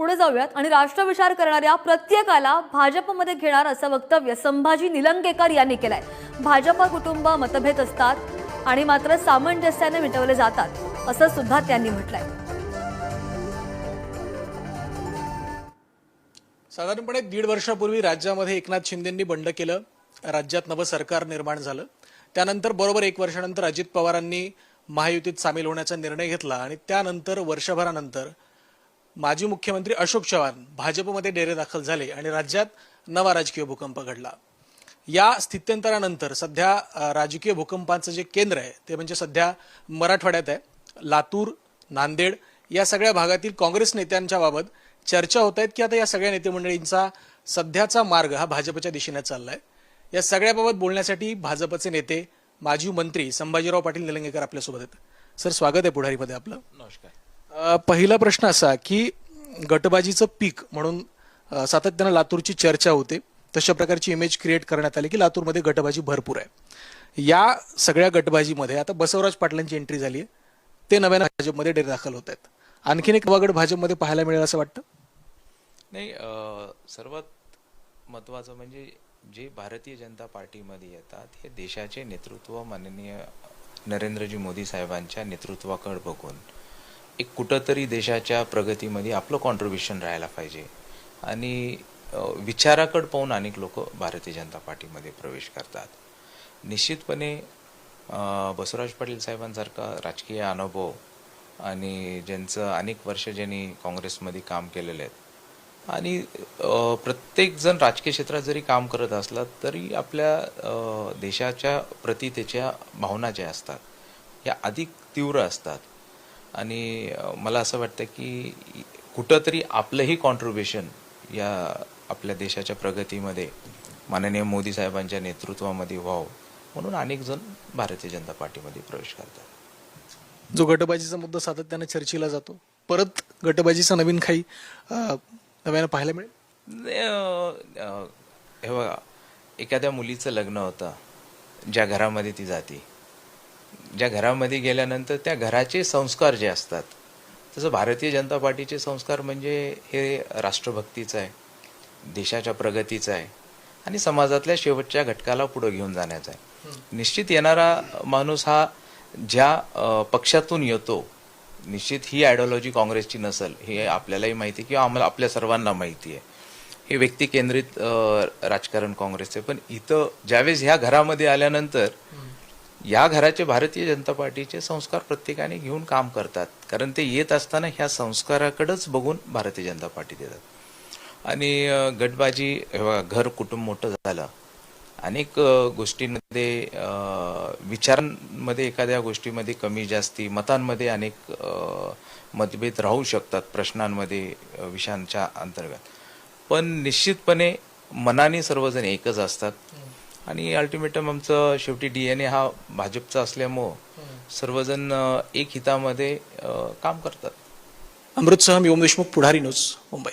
पुढे जाऊयात. आणि राष्ट्रविचार करणाऱ्या प्रत्येकाला भाजपमध्ये घेणार असं वक्तव्य संभाजी निलंगेकर यांनी केलंय. भाजप कुटुंब मतभेद असतात आणि मात्र सामंजस्याने मिटवले जातात असं सुद्धा त्यांनी म्हटलंय. साधारणपणे दीड वर्षापूर्वी राज्यामध्ये एकनाथ शिंदेंनी बंड केलं. राज्यात नवं सरकार निर्माण झालं. त्यानंतर बरोबर एक वर्षानंतर अजित पवारांनी महायुतीत सामील होण्याचा निर्णय घेतला आणि त्यानंतर वर्षभरानंतर माजी मुख्यमंत्री अशोक चव्हाण भाजपमध्ये डेरे दाखल झाले आणि राज्यात नवा राजकीय भूकंप घडला. या स्थित्यंतरानंतर सध्या राजकीय भूकंपाचं जे केंद्र आहे ते म्हणजे सध्या मराठवाड्यात आहे. लातूर नांदेड या सगळ्या भागातील काँग्रेस नेत्यांच्या बाबत चर्चा होत आहेत की आता या सगळ्या नेते मंडळींचा सध्याचा मार्ग हा भाजपच्या दिशेने चाललाय. या सगळ्याबाबत बोलण्यासाठी भाजपचे नेते माजी मंत्री संभाजीराव पाटील निलंगेकर आपल्यासोबत आहेत. सर स्वागत आहे पुढारीमध्ये आपलं. नमस्कार. पहिला प्रश्न असा की गटबाजीचं पीक म्हणून सातत्यानं लातूरची चर्चा होते. तशा प्रकारची इमेज क्रिएट करण्यात आली की लातूरमध्ये गटबाजी भरपूर आहे. या सगळ्या गटबाजीमध्ये आता बसवराज पाटलांची एंट्री झाली आहे. ते नव्यानं भाजपमध्ये डेरदाखल होत आहेत. आणखीन एक वगड भाजपमध्ये पाहायला मिळेल असं वाटतं? नाही सर्वात महत्त्वाचं म्हणजे जे भारतीय जनता पार्टीमध्ये येतात हे देशाचे नेतृत्व माननीय नरेंद्रजी मोदी साहेबांच्या नेतृत्वाकडे बघून एक कुठंतरी देशाच्या प्रगतीमध्ये आपलं कॉन्ट्रीब्युशन राहायला पाहिजे. आणि विचाराकडं पाहून अनेक लोक भारतीय जनता पार्टीमध्ये प्रवेश करतात. निश्चितपणे बसवराज पाटील साहेबांसारखा राजकीय अनुभव आणि ज्यांचं अनेक वर्ष ज्यांनी काँग्रेसमध्ये काम केलेले आहेत. आणि प्रत्येकजण राजकीय क्षेत्रात जरी काम करत असला तरी आपल्या देशाच्या प्रती त्याच्या भावना ज्या असतात या अधिक तीव्र असतात. आणि मला असं वाटतं की कुठंतरी आपलंही कॉन्ट्रीब्युशन या आपल्या देशाच्या प्रगतीमध्ये माननीय मोदी साहेबांच्या नेतृत्वामध्ये व्हावं म्हणून अनेक जण भारतीय जनता पार्टीमध्ये प्रवेश करतात. जो गटबाजीचा मुद्दा सातत्यानं चर्चेला जातो परत गटबाजीचा नवीन काही नव्यानं पाहायला मिळेल? हे बघा एखाद्या मुलीचं लग्न होतं ज्या घरामध्ये ती जाते ज्या घरामध्ये गेल्यानंतर त्या घराचे संस्कार जे असतात तसं भारतीय जनता पार्टीचे संस्कार म्हणजे हे राष्ट्रभक्तीचं आहे देशाच्या प्रगतीचं आहे आणि समाजातल्या शेवटच्या घटकाला पुढे घेऊन जाण्याचा आहे. निश्चित येणारा माणूस हा ज्या पक्षातून येतो निश्चित ही आयडिओलॉजी काँग्रेसची नसेल हे आपल्यालाही माहिती आहे किंवा आम्हाला आपल्या सर्वांना माहिती आहे. हे व्यक्ती केंद्रित राजकारण काँग्रेसचे पण इथं ज्यावेळेस ह्या घरामध्ये आल्यानंतर या घराचे भारतीय जनता पार्टीचे संस्कार प्रत्येकाने घेऊन काम करतात. कारण ते येत असताना ह्या संस्काराकडंच बघून भारतीय जनता पार्टी देतात. आणि गटबाजी घर कुटुंब मोठं झालं. अनेक गोष्टींमध्ये विचारांमध्ये एखाद्या गोष्टीमध्ये कमी जास्ती मतांमध्ये अनेक मतभेद राहू शकतात प्रश्नांमध्ये विषयांच्या अंतर्गत. पण निश्चितपणे मनाने सर्वजण एकच असतात. आणि अल्टिमेटम आमचं शेवटी डी एन ए हा भाजपचा असल्यामुळं सर्वजण एक हितामध्ये काम करतात. अमृतसह मी ओम देशमुख पुढारी न्यूज मुंबई.